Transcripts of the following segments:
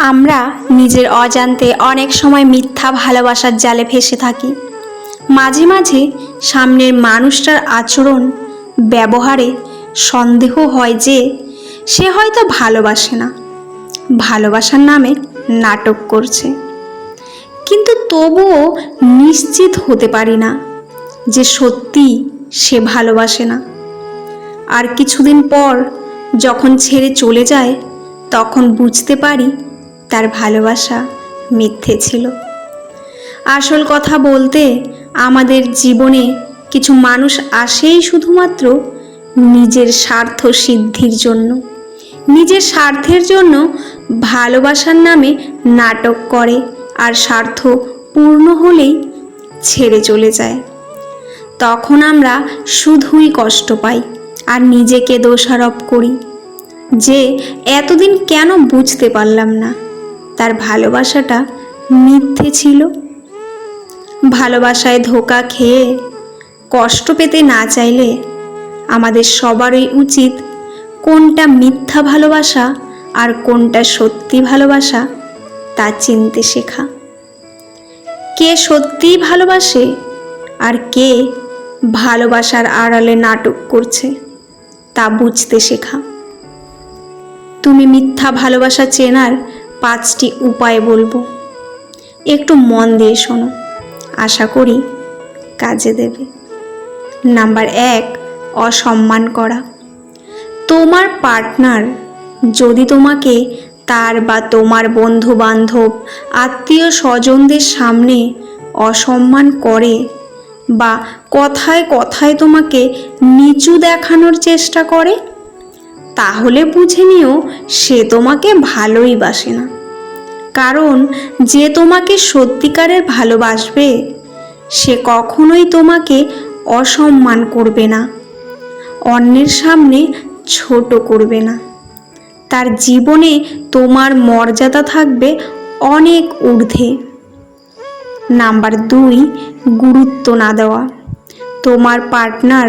আমরা নিজের অজান্তে অনেক সময় মিথ্যা ভালোবাসার জালে ফেসে থাকি। মাঝে মাঝে সামনের মানুষটার আচরণ, ব্যবহারে সন্দেহ হয় যে সে হয়তো ভালোবাসে না। ভালোবাসার নামে নাটক করছে। কিন্তু তবুও নিশ্চিত হতে পারি না যে সত্যি সে ভালোবাসে না। আর কিছুদিন পর যখন ছেড়ে চলে যায়, তখন বুঝতে পারি তার ভালোবাসা মিথ্যে ছিল। আসল কথা বলতে আমাদের জীবনে কিছু মানুষ আসেই শুধুমাত্র নিজের স্বার্থ সিদ্ধির জন্য। নিজের স্বার্থের জন্য ভালোবাসার নামে নাটক করে আর স্বার্থ পূর্ণ হলেই ছেড়ে চলে যায়। তখন আমরা শুধুই কষ্ট পাই আর নিজেকে দোষারোপ করি। যে এতদিন কেন বুঝতে পারলাম না। তার ভালোবাসাটা মিথ্যে ছিল। ভালোবাসায় ধোকা খেয়ে কষ্ট পেতে না চাইলে আমাদের সবারই উচিত কোনটা মিথ্যা ভালোবাসা আর কোনটা সত্যি ভালোবাসা তা চিনতে শেখা। কে সত্যিই ভালোবাসে আর কে ভালোবাসার আড়ালে নাটক করছে তা বুঝতে শেখা। তুমি মিথ্যা ভালোবাসা চেনার পাঁচটি উপায় বলব। একটু মন দিয়ে শোনো। আশা করি কাজে দেবে। নাম্বার এক, অসম্মান করা। তোমার পার্টনার যদি তোমাকে তার বা তোমার বন্ধু বান্ধব আত্মীয় স্বজনদের সামনে অসম্মান করে বা কথায় কথায় তোমাকে নিচু দেখানোর চেষ্টা করে তাহলে বুঝে নিও সে তোমাকে ভালোই বাসে না। কারণ যে তোমাকে সত্যিকারের ভালোবাসবে, সে কখনোই তোমাকে অসম্মান করবে না, অন্যের সামনে ছোট করবে না। তার জীবনে তোমার মর্যাদা থাকবে অনেক ঊর্ধ্বে। নাম্বার দুই, গুরুত্ব না দেওয়া। তোমার পার্টনার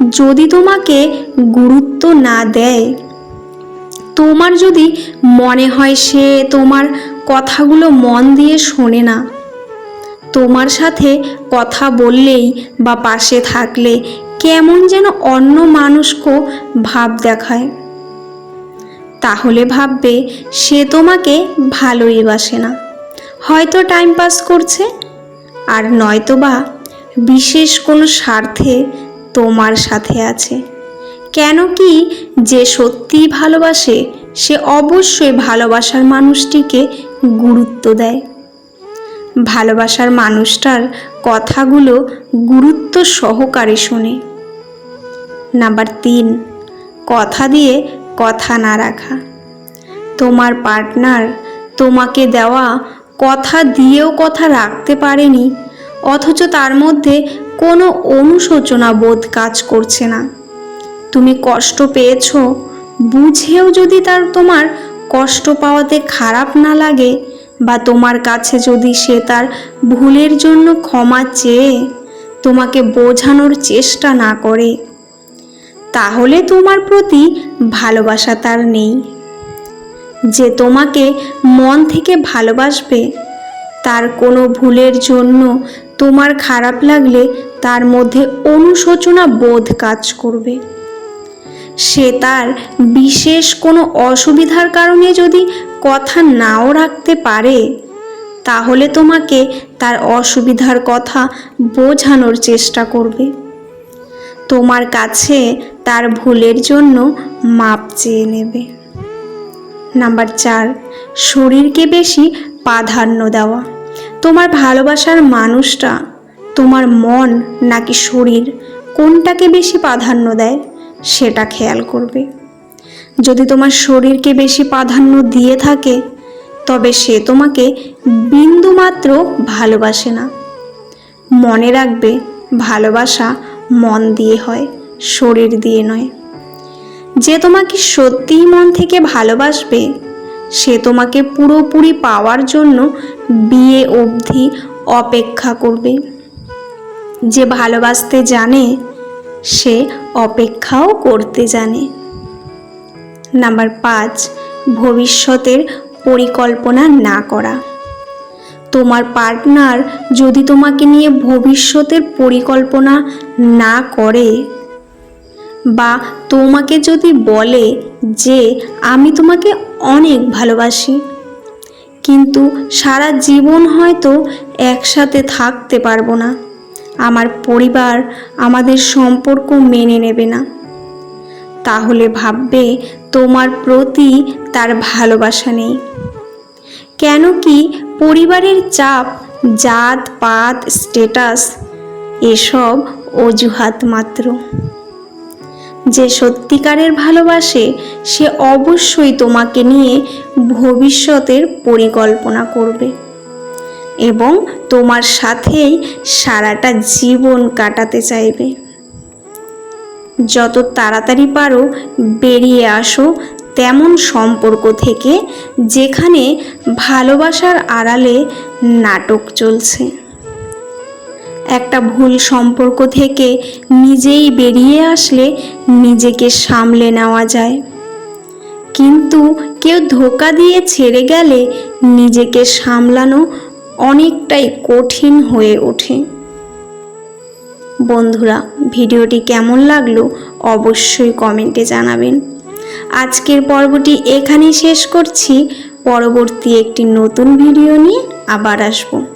যদি তোমাকে গুরুত্ব না দেয়, তোমার যদি মনে হয় সে তোমার কথাগুলো মন দিয়ে শোনে না, তোমার সাথে কথা বললেই বা পাশে থাকলে কেমন যেন অন্য মানুষকে ভাব দেখায়। তাহলে ভাববে সে তোমাকে ভালোই বাসে না। হয়তো টাইম পাস করছে, আর নয়তো বা বিশেষ কোনো স্বার্থে তোমার সাথে আছে। কেন কি যে সত্যিই ভালোবাসে, সে অবশ্যই ভালোবাসার মানুষটিকে গুরুত্ব দেয়। ভালোবাসার মানুষটার কথাগুলো গুরুত্ব সহকারে শোনে। নাম্বার তিন, কথা দিয়ে কথা না রাখা। তোমার পার্টনার তোমাকে দেওয়া কথা দিয়েও কথা রাখতে পারেনি অথচ তার মধ্যে কোনো অনুশোচনা বোধ কাজ করছে না। তুমি কষ্ট পেয়েছ, বুঝেও যদি তার তোমার কষ্ট পাওয়াতে খারাপ না লাগে বা তোমার কাছে যদি সে তার ভুলের জন্য ক্ষমা চেয়ে তোমাকে বোঝানোর চেষ্টা না করে, তাহলে তোমার প্রতি ভালোবাসা তার নেই। যে তোমাকে মন থেকে ভালোবাসবে, তার কোনো ভুলের জন্য তোমার খারাপ লাগলে তার মধ্যে অনুশোচনা বোধ কাজ করবে। সে তার বিশেষ কোনো অসুবিধার কারণে যদি কথা নাও রাখতে পারে, তাহলে তোমাকে তার অসুবিধার কথা বোঝানোর চেষ্টা করবে। তোমার কাছে তার ভুলের জন্য মাপ চেয়ে নেবে। নাম্বার চার, শরীরকে বেশি প্রাধান্য দেওয়া। তোমার ভালোবাসার মানুষটা তোমার মন নাকি শরীর কোনটাকে বেশি প্রাধান্য দেয় সেটা খেয়াল করবে। যদি তোমার শরীরকে বেশি প্রাধান্য দিয়ে থাকে, তবে সে তোমাকে বিন্দুমাত্র ভালোবাসে না। মনে রাখবে, ভালোবাসা মন দিয়ে হয়, শরীর দিয়ে নয়। যে তোমাকে সত্যিই মন থেকে ভালোবাসবে সে তোমাকে পুরোপুরি পাওয়ার জন্য বিয়ে অবধি অপেক্ষা করবে। যে ভালোবাসতে জানে, সে অপেক্ষাও করতে জানে। নাম্বার পাঁচ, ভবিষ্যতের পরিকল্পনা না করা। তোমার পার্টনার যদি তোমাকে নিয়ে ভবিষ্যতের পরিকল্পনা না করে বা তোমাকে যদি বলে যে আমি তোমাকে অনেক ভালোবাসি, কিন্তু সারা জীবন হয়তো একসাথে থাকতে পারব না, আমার পরিবার আমাদের সম্পর্ক মেনে নেবে না, তাহলে ভাববে তোমার প্রতি তার ভালোবাসা নেই। কেন কি পরিবারের চাপ, জাত, পাত স্টেটাস এসব অজুহাত মাত্র। যে সত্যিকারের ভালোবাসে, সে অবশ্যই তোমাকে নিয়ে ভবিষ্যতের পরিকল্পনা করবে। এবং তোমার সাথেই সারাটা জীবন কাটাতে চাইবে। যত তাড়াতাড়ি পারো বেরিয়ে আসো তেমন সম্পর্ক থেকে, যেখানে ভালোবাসার আড়ালে নাটক চলছে। একটা ভুল সম্পর্ক থেকে নিজেই বেরিয়ে আসলে নিজেকে সামলে নেওয়া যায়। কিন্তু কেউ ধোকা দিয়ে ছেড়ে গেলে নিজেকে সামলানো অনেকটাই কঠিন হয়ে ওঠে। বন্ধুরা, ভিডিওটি কেমন লাগল অবশ্যই কমেন্টে জানাবেন। আজকের পর্বটি এখানেই শেষ করছি। পরবর্তী একটি নতুন ভিডিও নিয়ে আবার আসব।